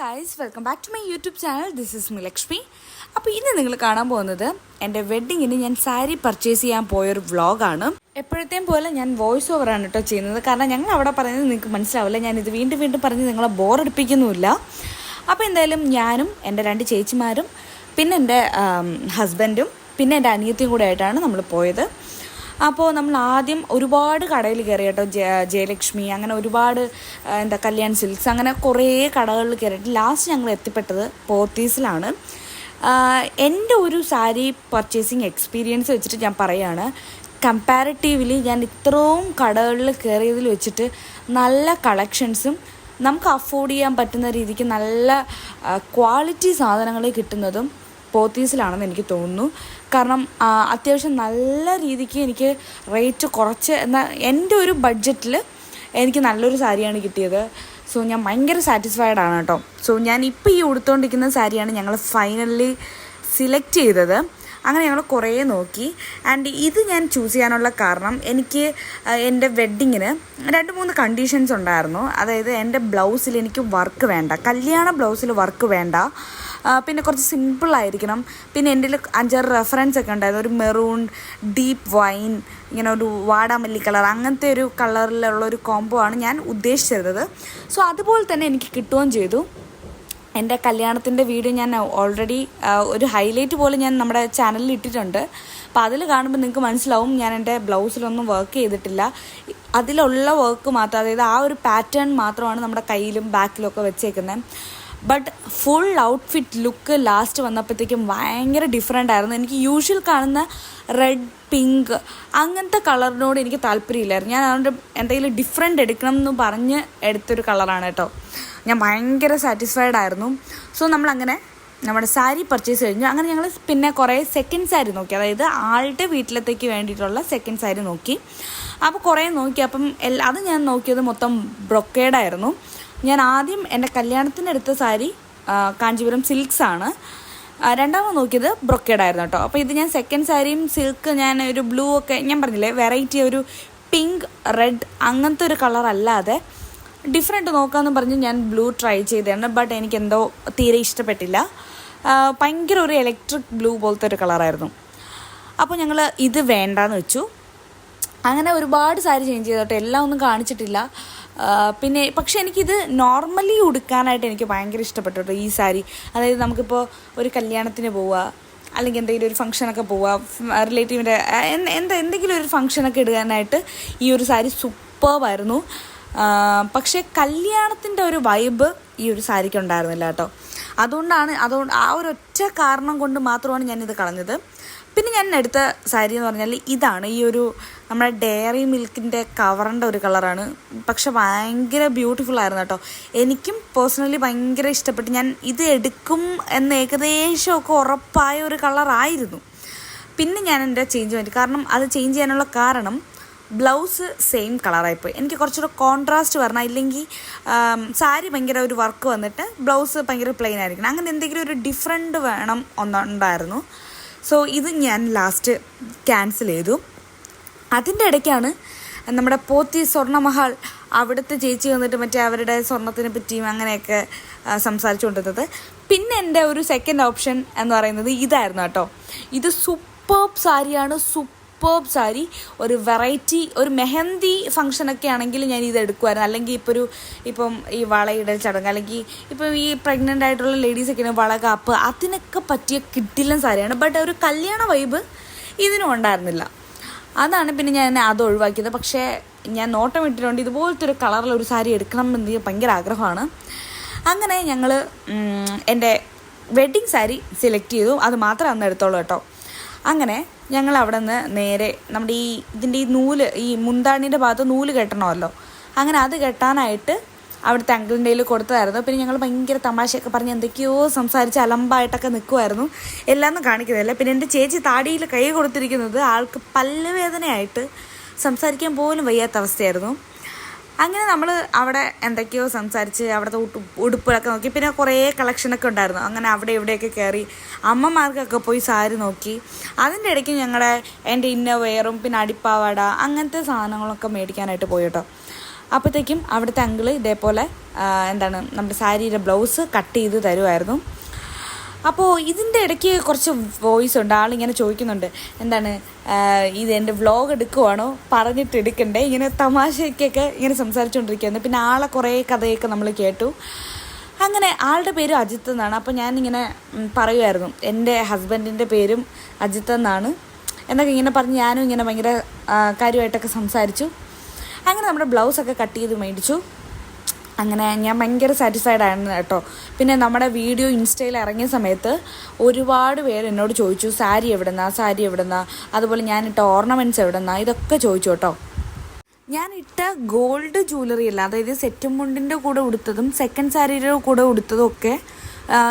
Guys welcome back to my YouTube channel this is മിലക്ഷ്മി അപ്പോൾ ഇന്ന് നിങ്ങൾ കാണാൻ പോകുന്നത് എന്റെ വെഡ്ഡിങ്ങിന് ഞാൻ സാരി പർച്ചേസ് ചെയ്യാൻ പോയൊരു വ്ളോഗാണ് എപ്പോഴത്തെയും പോലെ ഞാൻ വോയിസ് ഓവറാണ് കേട്ടോ ചെയ്യുന്നത്. കാരണം ഞങ്ങൾ അവിടെ പറയുന്നത് നിങ്ങൾക്ക് മനസ്സിലാവില്ല. ഞാൻ ഇത് വീണ്ടും വീണ്ടും പറഞ്ഞ് നിങ്ങളെ ബോറടിപ്പിക്കുന്നുമില്ല അപ്പോൾ എന്തായാലും ഞാനും എന്റെ രണ്ട് ചേച്ചിമാരും പിന്നെ എന്റെ ഹസ്ബൻഡും പിന്നെ എന്റെ അനിയത്തിയും കൂടെ ആയിട്ടാണ് നമ്മൾ പോയത്. അപ്പോൾ നമ്മൾ ആദ്യം ഒരുപാട് കടയിൽ കയറി കേട്ടോ ജയലക്ഷ്മി അങ്ങനെ ഒരുപാട് എന്താ കല്യാൺ സിൽക്സ് അങ്ങനെ കുറേ കടകളിൽ കയറിയിട്ട് ലാസ്റ്റ് ഞങ്ങൾ എത്തിപ്പെട്ടത് പോത്തീസിലാണ്. എന്റെ ഒരു സാരി പർച്ചേസിങ് എക്സ്പീരിയൻസ് വെച്ചിട്ട് ഞാൻ പറയുകയാണ് കമ്പാരിറ്റീവ്ലി ഞാൻ ഇത്രയും കടകളിൽ കയറിയതിൽ വെച്ചിട്ട് നല്ല കളക്ഷൻസും നമുക്ക് അഫോർഡ് ചെയ്യാൻ പറ്റുന്ന രീതിക്ക് നല്ല ക്വാളിറ്റി സാധനങ്ങൾ കിട്ടുന്നതും പോത്തീസിലാണെന്ന് എനിക്ക് തോന്നുന്നു. കാരണം അത്യാവശ്യം നല്ല രീതിക്ക് എനിക്ക് റേറ്റ് കുറച്ച് എന്നാൽ എന്റെ ഒരു ബഡ്ജറ്റിൽ എനിക്ക് നല്ലൊരു സാരിയാണ് കിട്ടിയത്. സോ ഞാൻ ഭയങ്കര സാറ്റിസ്ഫൈഡ് ആണ് കേട്ടോ. സോ ഞാൻ ഇപ്പോൾ ഈ ഉടുത്തുകൊണ്ടിരിക്കുന്ന സാരിയാണ് ഞങ്ങൾ ഫൈനലി സിലക്ട് ചെയ്തത്. അങ്ങനെ ഞങ്ങൾ കുറേ നോക്കി. ആൻഡ് ഇത് ഞാൻ ചൂസ് ചെയ്യാനുള്ള കാരണം എനിക്ക് എന്റെ വെഡ്ഡിങ്ങിന് രണ്ട് മൂന്ന് കണ്ടീഷൻസ് ഉണ്ടായിരുന്നു. അതായത് എന്റെ ബ്ലൗസിൽ എനിക്ക് വർക്ക് വേണ്ട കല്യാണ ബ്ലൗസിൽ വർക്ക് വേണ്ട. പിന്നെ കുറച്ച് സിമ്പിൾ ആയിരിക്കണം. പിന്നെ എന്റെ അഞ്ചാറ് റെഫറൻസ് ഒക്കെ ഉണ്ടായിരുന്നു. ഒരു മെറൂൺ ഡീപ്പ് വൈൻ ഇങ്ങനെ ഒരു വാടാമല്ലി കളർ അങ്ങനത്തെ ഒരു കളറിലുള്ള ഒരു കോംബോ ആണ് ഞാൻ ഉദ്ദേശിച്ചിരുന്നത്. സോ അതുപോലെ തന്നെ എനിക്ക് കിട്ടുകയും ചെയ്തു. എന്റെ കല്യാണത്തിന്റെ വീഡിയോ ഞാൻ ഓൾറെഡി ഒരു ഹൈലൈറ്റ് പോലെ ഞാൻ നമ്മുടെ ചാനലിൽ ഇട്ടിട്ടുണ്ട്. അപ്പോൾ അതിൽ കാണുമ്പോൾ നിങ്ങൾക്ക് മനസ്സിലാവും ഞാൻ എന്റെ ബ്ലൗസിലൊന്നും വർക്ക് ചെയ്തിട്ടില്ല. അതിലുള്ള വർക്ക് മാത്രം അതായത് ആ ഒരു പാറ്റേൺ മാത്രമാണ് നമ്മുടെ കയ്യിലും ബാക്കിലും ഒക്കെ വെച്ചേക്കുന്നത് but full outfit look last വന്നപ്പോഴത്തേക്കും ഭയങ്കര ഡിഫറെന്റ് ആയിരുന്നു. എനിക്ക് യൂഷ്വൽ കാണുന്ന റെഡ് പിങ്ക് അങ്ങനത്തെ കളറിനോട് എനിക്ക് താല്പര്യമില്ലായിരുന്നു. ഞാൻ അതുകൊണ്ട് എന്തെങ്കിലും ഡിഫറെന്റ് എടുക്കണം എന്ന് പറഞ്ഞ് എടുത്തൊരു കളറാണ് കേട്ടോ. ഞാൻ ഭയങ്കര സാറ്റിസ്ഫൈഡ് ആയിരുന്നു. സോ നമ്മളങ്ങനെ നമ്മുടെ സാരി പർച്ചേസ് കഴിഞ്ഞു. അങ്ങനെ ഞങ്ങൾ പിന്നെ കുറേ സെക്കൻഡ് സാരി നോക്കി. അതായത് ആളുടെ വീട്ടിലത്തേക്ക് വേണ്ടിയിട്ടുള്ള സെക്കൻഡ് സാരി നോക്കി. അപ്പോൾ കുറേ നോക്കി. അപ്പം എല്ലാ അത് ഞാൻ നോക്കിയത് മൊത്തം ബ്രൊക്കേഡായിരുന്നു ഞാൻ ആദ്യം എന്റെ കല്യാണത്തിന് എടുത്ത സാരി കാഞ്ചീപുരം സിൽക്സ് ആണ് രണ്ടാമത് നോക്കിയത് ബ്രൊക്കേഡ് ആയിരുന്നു കേട്ടോ. അപ്പോൾ ഇത് ഞാൻ സെക്കൻഡ് സാരിയും സിൽക്ക് ഞാൻ ഒരു ബ്ലൂ ഒക്കെ ഞാൻ പറഞ്ഞില്ലേ വെറൈറ്റി ഒരു പിങ്ക് റെഡ് അങ്ങനത്തെ ഒരു കളർ അല്ലാതെ ഡിഫറെന്റ് നോക്കാമെന്ന് പറഞ്ഞ് ഞാൻ ബ്ലൂ ട്രൈ ചെയ്തതാണ്. ബട്ട് എനിക്ക് എന്തോ തീരെ ഇഷ്ടപ്പെട്ടില്ല. ഭയങ്കര ഒരു ഇലക്ട്രിക് ബ്ലൂ പോലത്തെ ഒരു കളറായിരുന്നു അപ്പോൾ ഞങ്ങൾ ഇത് വേണ്ടാന്ന് വെച്ചു. അങ്ങനെ ഒരുപാട് സാരി ചേഞ്ച് ചെയ്തോട്ടെ എല്ലാം ഒന്നും കാണിച്ചിട്ടില്ല. പിന്നെ പക്ഷേ എനിക്കിത് നോർമലി ഉടുക്കാനായിട്ട് എനിക്ക് ഭയങ്കര ഇഷ്ടപ്പെട്ടു കേട്ടോ ഈ സാരി. അതായത് നമുക്കിപ്പോൾ ഒരു കല്യാണത്തിന് പോവുക അല്ലെങ്കിൽ എന്തെങ്കിലും ഒരു ഫംഗ്ഷനൊക്കെ പോവുക റിലേറ്റീവിന്റെ എന്താ എന്തെങ്കിലും ഒരു ഫംഗ്ഷനൊക്കെ ഇടാനായിട്ട് ഈ ഒരു സാരി സൂപ്പർവായിരുന്നു പക്ഷേ കല്യാണത്തിന്റെ ഒരു വൈബ് ഈ ഒരു സാരിക്ക് ഉണ്ടായിരുന്നില്ല കേട്ടോ. അതുകൊണ്ടാണ് അതുകൊണ്ട് ആ ഒരു ഒറ്റ കാരണം കൊണ്ട് മാത്രമാണ് ഞാനിത് കളഞ്ഞത്. പിന്നെ ഞാൻ എടുത്ത സാരി എന്ന് പറഞ്ഞാൽ ഇതാണ്. ഈ ഒരു നമ്മുടെ ഡയറി മിൽക്കിന്റെ കവറിന്റെ ഒരു കളറാണ്. പക്ഷെ ഭയങ്കര ബ്യൂട്ടിഫുൾ ആയിരുന്നു കേട്ടോ. എനിക്കും പേഴ്സണലി ഭയങ്കര ഇഷ്ടപ്പെട്ട്. ഞാൻ ഇത് എടുക്കും എന്ന് ഏകദേശമൊക്കെ ഉറപ്പായ ഒരു കളറായിരുന്നു. പിന്നെ ഞാൻ എന്റെ ചേഞ്ച് വേണ്ടി കാരണം അത് ചേഞ്ച് ചെയ്യാനുള്ള കാരണം ബ്ലൗസ് സെയിം കളറായിപ്പോയി എനിക്ക് കുറച്ചുകൂടെ കോൺട്രാസ്റ്റ് വരണം. ഇല്ലെങ്കിൽ സാരി ഭയങ്കര ഒരു വർക്ക് വന്നിട്ട് ബ്ലൗസ് ഭയങ്കര പ്ലെയിൻ ആയിരിക്കണം. അങ്ങനെ എന്തെങ്കിലും ഒരു ഡിഫറെന്റ് വേണം ഒന്നുണ്ടായിരുന്നു. സോ ഇത് ഞാൻ ലാസ്റ്റ് ക്യാൻസൽ ചെയ്തു. അതിന്റെ ഇടയ്ക്കാണ് നമ്മുടെ പോത്തി സ്വർണമഹാൾ അവിടുത്തെ ചേച്ചി വന്നിട്ട് മറ്റേ അവരുടെ സ്വർണത്തിനെ പറ്റിയും അങ്ങനെയൊക്കെ സംസാരിച്ചുകൊണ്ടിരുന്നത്. പിന്നെ എന്റെ ഒരു സെക്കൻഡ് ഓപ്ഷൻ എന്ന് പറയുന്നത് ഇതായിരുന്നു കേട്ടോ. ഇത് സൂപ്പർ സാരിയാണ് സൂപ്പർബ് സാരി ഒരു വെറൈറ്റി ഒരു മെഹന്തി ഫംഗ്ഷനൊക്കെ ആണെങ്കിൽ ഞാൻ ഇത് എടുക്കുമായിരുന്നു അല്ലെങ്കിൽ ഇപ്പോൾ ഒരു ഇപ്പം ഈ വളയിടൽ ചടങ്ങ് അല്ലെങ്കിൽ ഇപ്പം ഈ പ്രഗ്നന്റ് ആയിട്ടുള്ള ലേഡീസൊക്കെയാണ് വളകാപ്പ് അതിനൊക്കെ പറ്റിയ കിട്ടില്ല സാരിയാണ് ബട്ട് ഒരു കല്യാണ വൈബ് ഇതിനും ഉണ്ടായിരുന്നില്ല. അതാണ് പിന്നെ ഞാൻ അത് ഒഴിവാക്കിയത്. പക്ഷേ ഞാൻ നോട്ടം ഇട്ടിട്ടുണ്ട് ഇതുപോലത്തെ ഒരു കളറിൽ ഒരു സാരി എടുക്കണം എന്ന് ഭയങ്കര ആഗ്രഹമാണ്. അങ്ങനെ ഞങ്ങൾ എന്റെ വെഡ്ഡിങ് സാരി സെലക്ട് ചെയ്തു. അത് മാത്രമേ അന്ന് എടുത്തോളൂ കേട്ടോ. അങ്ങനെ ഞങ്ങൾ അവിടെ നിന്ന് നേരെ നമ്മുടെ ഈ ഇതിന്റെ ഈ നൂൽ ഈ മുന്താണിന്റെ ഭാഗത്ത് നൂൽ കെട്ടണമല്ലോ. അങ്ങനെ അത് കെട്ടാനായിട്ട് അവിടുത്തെ അങ്കിളിന്റെ കയ്യിൽ കൊടുത്തതായിരുന്നു. പിന്നെ ഞങ്ങൾ ഭയങ്കര തമാശയൊക്കെ പറഞ്ഞ് എന്തൊക്കെയോ സംസാരിച്ച് അലമ്പായിട്ടൊക്കെ നിൽക്കുമായിരുന്നു എല്ലാം ഒന്നും കാണിക്കുന്നില്ല. പിന്നെ എന്റെ ചേച്ചി താടിയിൽ കൈ കൊടുത്തിരിക്കുന്നത് ആൾക്ക് പല്ലുവേദനയായിട്ട് സംസാരിക്കാൻ പോലും വയ്യാത്ത അവസ്ഥയായിരുന്നു. അങ്ങനെ നമ്മൾ അവിടെ എന്തൊക്കെയോ സംസാരിച്ച് അവിടുത്തെ ഉടു ഉടുപ്പുകളൊക്കെ നോക്കി. പിന്നെ കുറേ കളക്ഷനൊക്കെ ഉണ്ടായിരുന്നു. അങ്ങനെ അവിടെ ഇവിടെയൊക്കെ കയറി അമ്മമാർക്കൊക്കെ പോയി സാരി നോക്കി. അതിന്റെ ഇടയ്ക്ക് ഞങ്ങളുടെ എന്റെ ഇന്നവെയറും പിന്നെ അടിപ്പാവാട അങ്ങനത്തെ സാധനങ്ങളൊക്കെ മേടിക്കാനായിട്ട് പോയി കേട്ടോ അപ്പോഴത്തേക്കും അവിടുത്തെ അങ്കിൾ ഇതേപോലെ എന്താണ് നമ്മുടെ സാരിയുടെ ബ്ലൗസ് കട്ട് ചെയ്ത് തരുമായിരുന്നു അപ്പോൾ ഇതിന്റെ ഇടയ്ക്ക് കുറച്ച് വോയിസ് ഉണ്ട്. ആളിങ്ങനെ ചോദിക്കുന്നുണ്ട്. എന്താണ് ഇത് എന്റെ വ്ലോഗ് എടുക്കുവാണോ? പറഞ്ഞിട്ട് എടുക്കണ്ടേ? ഇങ്ങനെ തമാശയ്ക്കൊക്കെ ഇങ്ങനെ സംസാരിച്ചുകൊണ്ടിരിക്കുകയായിരുന്നു പിന്നെ ആളെ കുറേ കഥയൊക്കെ നമ്മൾ കേട്ടു. അങ്ങനെ ആളുടെ പേര് അജിത്ത് എന്നാണ്. അപ്പോൾ ഞാനിങ്ങനെ പറയുമായിരുന്നു എന്റെ ഹസ്ബൻഡിന്റെ പേരും അജിത്ത് എന്നാണ്. എന്നൊക്കെ ഇങ്ങനെ പറഞ്ഞ് ഞാനും ഇങ്ങനെ ഭയങ്കര കാര്യമായിട്ടൊക്കെ സംസാരിച്ചു. അങ്ങനെ നമ്മുടെ ബ്ലൗസൊക്കെ കട്ട് ചെയ്ത് മേടിച്ചു. അങ്ങനെ ഞാൻ ഭയങ്കര സാറ്റിസ്ഫൈഡ് ആയിരുന്നു കേട്ടോ. പിന്നെ നമ്മുടെ വീഡിയോ ഇൻസ്റ്റയിൽ ഇറങ്ങിയ സമയത്ത് ഒരുപാട് പേര് എന്നോട് ചോദിച്ചു സാരി എവിടെന്നാ? സാരി എവിടെന്നാ? അതുപോലെ ഞാനിട്ട ഓർണമെന്റ്സ് എവിടെന്നാ? ഇതൊക്കെ ചോദിച്ചു കേട്ടോ. ഞാൻ ഇട്ട ഗോൾഡ് ജ്വല്ലറി അല്ല അതായത് സെറ്റും മുണ്ടിന്റെ കൂടെ ഉടുത്തതും സെക്കൻഡ് സാരിയുടെ കൂടെ ഉടുത്തതും ഒക്കെ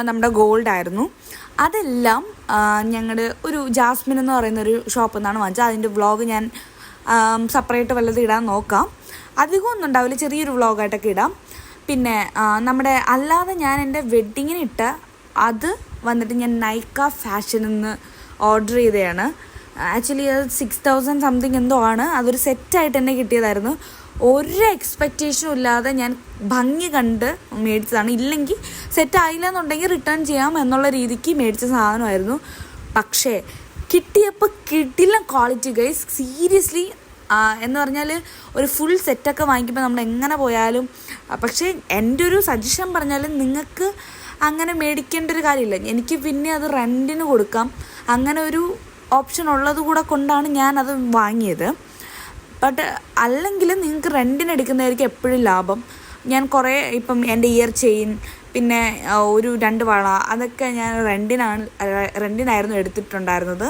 നമ്മുടെ ഗോൾഡ് ആയിരുന്നു. അതെല്ലാം ഞങ്ങളുടെ ഒരു ജാസ്മിൻ എന്ന് പറയുന്ന ഒരു ഷോപ്പിൽ നിന്നാണ് വാങ്ങിച്ചത്. അതിന്റെ വ്ളോഗ് ഞാൻ സെപ്പറേറ്റ് വല്ലതും ഇടാൻ നോക്കാം. അധികം ഒന്നും ഉണ്ടാവില്ല ചെറിയൊരു വ്ളോഗായിട്ടൊക്കെ ഇടാം. പിന്നെ നമ്മുടെ അല്ലാതെ ഞാൻ എന്റെ വെഡ്ഡിങ്ങിന് ഇട്ട അത് വന്നിട്ട് ഞാൻ നൈക്ക ഫാഷനിൽ നിന്ന് ഓർഡർ ചെയ്തതാണ് ആക്ച്വലി അത് സിക്സ് തൗസൻഡ് സംതിങ് എന്തോ ആണ്. അതൊരു സെറ്റായിട്ട് തന്നെ കിട്ടിയതായിരുന്നു. ഒരു എക്സ്പെക്റ്റേഷനും ഇല്ലാതെ ഞാൻ ഭംഗി കണ്ട് മേടിച്ചതാണ്. ഇല്ലെങ്കിൽ സെറ്റ് ആയില്ല എന്നുണ്ടെങ്കിൽ റിട്ടേൺ ചെയ്യാം എന്നുള്ള രീതിക്ക് മേടിച്ച സാധനമായിരുന്നു. പക്ഷേ കിട്ടിയപ്പോൾ കിട്ടില്ല ക്വാളിറ്റി ഗൈസ് സീരിയസ്ലി എന്ന് പറഞ്ഞാൽ ഒരു ഫുൾ സെറ്റൊക്കെ വാങ്ങിക്കുമ്പോൾ നമ്മൾ എങ്ങനെ പോയാലും പക്ഷേ എന്റെ ഒരു സജഷൻ പറഞ്ഞാൽ നിങ്ങൾക്ക് അങ്ങനെ മേടിക്കേണ്ട ഒരു കാര്യമില്ല. എനിക്ക് പിന്നെ അത് റെന്റിന് കൊടുക്കാം. അങ്ങനെ ഒരു ഓപ്ഷൻ ഉള്ളത് കൂടെ കൊണ്ടാണ് ഞാനത് വാങ്ങിയത്. ബട്ട് അല്ലെങ്കിൽ നിങ്ങൾക്ക് റെന്റിന് എടുക്കുന്നതായിരിക്കും എപ്പോഴും ലാഭം. ഞാൻ കുറേ ഇപ്പം എന്റെ ഇയർ ചെയിൻ പിന്നെ ഒരു രണ്ട് വള അതൊക്കെ ഞാൻ റെന്റിനാണ് റെന്റിനായിരുന്നു എടുത്തിട്ടുണ്ടായിരുന്നത്.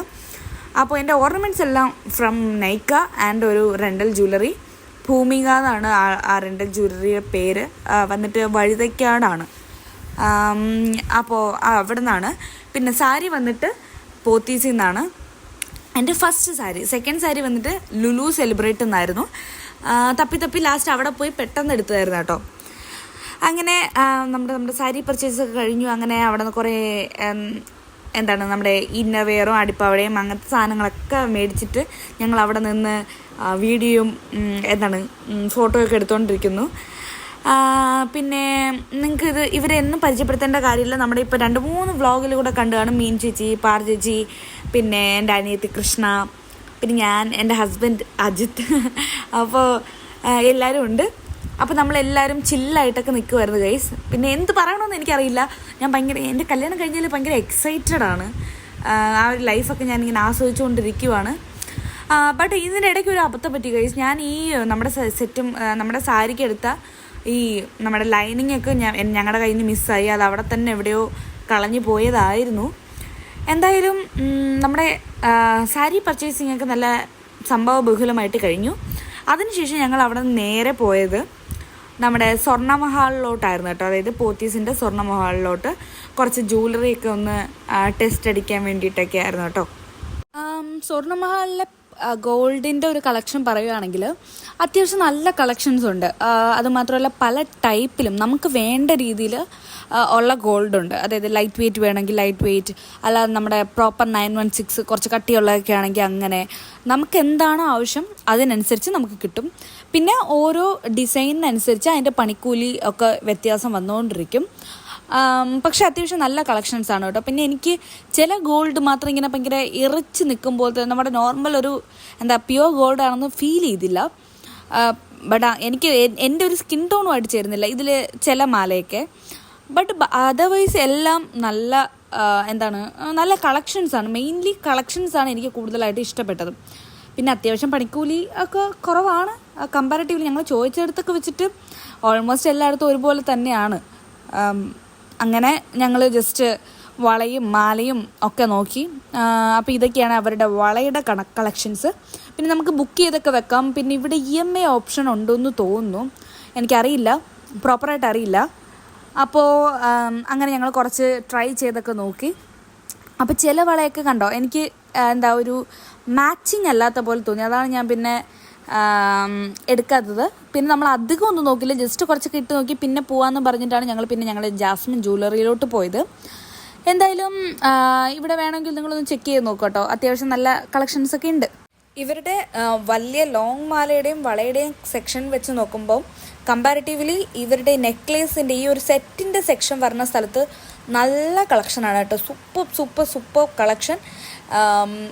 അപ്പോൾ എന്റെ ഓർണമെന്റ്സ് എല്ലാം ഫ്രം നൈക്ക ആൻഡ് ഒരു റെന്റൽ ജ്വല്ലറി. ഭൂമിക എന്നാണ് ആ റെന്റൽ ജ്വല്ലറിയുടെ പേര്. വന്നിട്ട് വഴുതയ്ക്കാടാണ് അപ്പോൾ അവിടെ നിന്നാണ് പിന്നെ സാരി വന്നിട്ട് പോത്തീസിൽ നിന്നാണ്. എന്റെ ഫസ്റ്റ് സാരി സെക്കൻഡ് സാരി വന്നിട്ട് ലുലു സെലിബ്രേറ്റ് എന്നായിരുന്നു. തപ്പി തപ്പി ലാസ്റ്റ് അവിടെ പോയി പെട്ടെന്ന് എടുത്തതായിരുന്നു കേട്ടോ. അങ്ങനെ നമ്മുടെ നമ്മുടെ സാരി പർച്ചേസ് ഒക്കെ കഴിഞ്ഞു. അങ്ങനെ അവിടെ നിന്ന് കുറേ എന്താണ് നമ്മുടെ ഇന്നർവെയറും അടിപ്പവടയും അങ്ങനത്തെ സാധനങ്ങളൊക്കെ മേടിച്ചിട്ട് ഞങ്ങൾ അവിടെ നിന്ന് വീഡിയോയും എന്താണ് ഫോട്ടോയൊക്കെ എടുത്തുകൊണ്ടിരിക്കുന്നു പിന്നെ നിങ്ങൾക്ക് ഇത് ഇവരെ എന്നും പരിചയപ്പെടുത്തേണ്ട കാര്യമില്ല. നമ്മുടെ ഇപ്പോൾ രണ്ട് മൂന്ന് വ്ളോഗിലൂടെ കണ്ടു കാണും മീൻ ചേച്ചി പാർ ചേച്ചി പിന്നെ എന്റെ അനിയത്തി കൃഷ്ണ പിന്നെ ഞാൻ എന്റെ ഹസ്ബൻഡ് അജിത്ത് അപ്പോൾ എല്ലാവരും ഉണ്ട്. അപ്പോൾ നമ്മളെല്ലാവരും ചില്ലായിട്ടൊക്കെ നിൽക്കുമായിരുന്നു ഗൈസ് പിന്നെ എന്ത് പറയണമെന്ന് എനിക്കറിയില്ല. ഞാൻ ഭയങ്കര എന്റെ കല്യാണം കഴിഞ്ഞാൽ ഭയങ്കര എക്സൈറ്റഡ് ആണ്. ആ, ഒരു ലൈഫൊക്കെ ഞാനിങ്ങനെ ആസ്വദിച്ചുകൊണ്ടിരിക്കുവാണ്. ബട്ട് ഇതിന്റെ ഇടയ്ക്ക് ഒരു അബദ്ധം പറ്റി ഗൈസ് ഞാൻ ഈ നമ്മുടെ സെറ്റും നമ്മുടെ സാരിക്ക് എടുത്ത ഈ നമ്മുടെ ലൈനിങ് ഒക്കെ ഞാൻ ഞങ്ങളുടെ കയ്യിൽ നിന്ന് മിസ്സായി അത് അവിടെ തന്നെ എവിടെയോ കളഞ്ഞു പോയതായിരുന്നു. എന്തായാലും നമ്മുടെ സാരി പർച്ചേസിംഗ് ഒക്കെ നല്ല സംഭവ ബഹുലമായിട്ട് കഴിഞ്ഞു. അതിനുശേഷം ഞങ്ങൾ അവിടെ നേരെ പോയത് നമ്മുടെ സ്വർണമഹാളിലോട്ടായിരുന്നു കേട്ടോ. അതായത് പോത്തീസിന്റെ സ്വർണമഹാളിലോട്ട് കുറച്ച് ജ്വല്ലറി ഒക്കെ ഒന്ന് ടെസ്റ്റ് അടിക്കാൻ വേണ്ടിയിട്ടൊക്കെ ആയിരുന്നു കേട്ടോ. സ്വർണമഹാളിലെ ഗോൾഡിന്റെ ഒരു കളക്ഷൻ പറയുകയാണെങ്കിൽ അത്യാവശ്യം നല്ല കളക്ഷൻസ് ഉണ്ട് അതുമാത്രമല്ല പല ടൈപ്പിലും നമുക്ക് വേണ്ട രീതിയിൽ ഉള്ള ഗോൾഡ് ഉണ്ട്. അതായത് ലൈറ്റ് വെയിറ്റ് വേണമെങ്കിൽ ലൈറ്റ് വെയിറ്റ് അല്ലാതെ നമ്മുടെ പ്രോപ്പർ നയൻ വൺ സിക്സ് കുറച്ച് കട്ടിയുള്ളതൊക്കെ ആണെങ്കിൽ അങ്ങനെ. നമുക്ക് എന്താണോ ആവശ്യം അതിനനുസരിച്ച് നമുക്ക് കിട്ടും. പിന്നെ ഓരോ ഡിസൈനിനനുസരിച്ച് അതിന്റെ പണിക്കൂലി ഒക്കെ വ്യത്യാസം വന്നുകൊണ്ടിരിക്കും. പക്ഷെ അത്യാവശ്യം നല്ല കളക്ഷൻസ് ആണ് കേട്ടോ. പിന്നെ എനിക്ക് ചില ഗോൾഡ് മാത്രം ഇങ്ങനെ ഭയങ്കര ഇറച്ച് നിൽക്കുമ്പോഴത്തെ നമ്മുടെ നോർമൽ ഒരു എന്താ പ്യുവർ ഗോൾഡ് ആണെന്ന് ഫീൽ ചെയ്തില്ല. ബട്ട് എനിക്ക് എന്റെ ഒരു സ്കിൻ ടോണുമായിട്ട് ചേരുന്നില്ല. ഇതിൽ ചില മാലയൊക്കെ. ബട്ട് അതർവൈസ് എല്ലാം നല്ല എന്താണ് നല്ല കളക്ഷൻസ് ആണ്. മെയിൻലി കളക്ഷൻസ് ആണ് എനിക്ക് കൂടുതലായിട്ട് ഇഷ്ടപ്പെട്ടത്. പിന്നെ അത്യാവശ്യം പണിക്കൂലി ഒക്കെ കുറവാണ്. കമ്പാരിറ്റീവ്ലി ഞങ്ങൾ ചോദിച്ചെടുത്തൊക്കെ വെച്ചിട്ട് ഓൾമോസ്റ്റ് എല്ലായിടത്തും ഒരുപോലെ തന്നെയാണ്. അങ്ങനെ ഞങ്ങൾ ജസ്റ്റ് വളയും മാലയും ഒക്കെ നോക്കി. അപ്പോൾ ഇതൊക്കെയാണ് അവരുടെ വളയുടെ കണ കളക്ഷൻസ് പിന്നെ നമുക്ക് ബുക്ക് ചെയ്തൊക്കെ വെക്കാം. പിന്നെ ഇവിടെ ഇ എം ഐ ഓപ്ഷൻ ഉണ്ടെന്ന് തോന്നുന്നു. എനിക്കറിയില്ല. പ്രോപ്പറായിട്ട് അറിയില്ല. അപ്പോൾ അങ്ങനെ ഞങ്ങൾ കുറച്ച് ട്രൈ ചെയ്തൊക്കെ നോക്കി. അപ്പോൾ ചില വളയൊക്കെ കണ്ടോ? എനിക്ക് എന്താ ഒരു മാച്ചിങ് അല്ലാത്ത പോലെ തോന്നി. അതാണ് ഞാൻ പിന്നെ എടുക്കാത്തത്. പിന്നെ നമ്മൾ അധികം ഒന്നും നോക്കില്ല. ജസ്റ്റ് കുറച്ചൊക്കെ ഇട്ട് നോക്കി. പിന്നെ പോകാമെന്ന് പറഞ്ഞിട്ടാണ് ഞങ്ങൾ പിന്നെ ഞങ്ങൾ ജാസ്മിൻ ജ്വല്ലറിയിലോട്ട് പോയത്. എന്തായാലും ഇവിടെ വേണമെങ്കിൽ നിങ്ങളൊന്ന് ചെക്ക് ചെയ്ത് നോക്കട്ടോ കേട്ടോ. അത്യാവശ്യം നല്ല കളക്ഷൻസ് ഒക്കെ ഉണ്ട്. ഇവരുടെ വലിയ ലോങ് മാലയുടെയും വളയുടെയും സെക്ഷൻ വെച്ച് നോക്കുമ്പോൾ കമ്പാരിറ്റീവ്ലി ഇവരുടെ നെക്ലേസിന്റെ ഈ ഒരു സെറ്റിന്റെ സെക്ഷൻ വരുന്ന സ്ഥലത്ത് നല്ല കളക്ഷനാണ് കേട്ടോ. സൂപ്പർ സൂപ്പർ സൂപ്പർ കളക്ഷൻ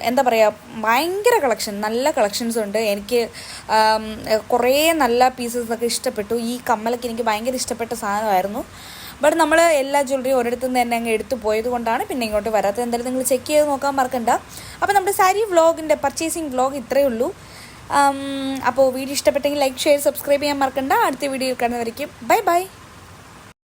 എന്താ പറയുക ഭയങ്കര കളക്ഷൻ നല്ല കളക്ഷൻസ് ഉണ്ട്. എനിക്ക് കുറേ നല്ല പീസസ് ഒക്കെ ഇഷ്ടപ്പെട്ടു. ഈ കമ്മലൊക്കെ എനിക്ക് ഭയങ്കര ഇഷ്ടപ്പെട്ട സാധനമായിരുന്നു. ബട്ട് നമ്മൾ എല്ലാ ജ്വല്ലറിയും ഒരിടത്തു നിന്ന് തന്നെ അങ്ങ് എടുത്തു പോയത് കൊണ്ടാണ് പിന്നെ ഇങ്ങോട്ട് വരാത്തത്. എന്തായാലും നിങ്ങൾ ചെക്ക് ചെയ്ത് നോക്കാൻ മറക്കണ്ട. അപ്പോൾ നമ്മുടെ സാരി വ്ളോഗിന്റെ പർച്ചേസിങ് വ്ളോഗ് ഇത്രയേ ഉള്ളൂ. അപ്പോൾ വീഡിയോ ഇഷ്ടപ്പെട്ടെങ്കിൽ ലൈക്ക് ഷെയർ സബ്സ്ക്രൈബ് ചെയ്യാൻ മറക്കണ്ട. അടുത്ത വീഡിയോയിൽ കാണുന്നവരേക്കും ബൈ ബൈ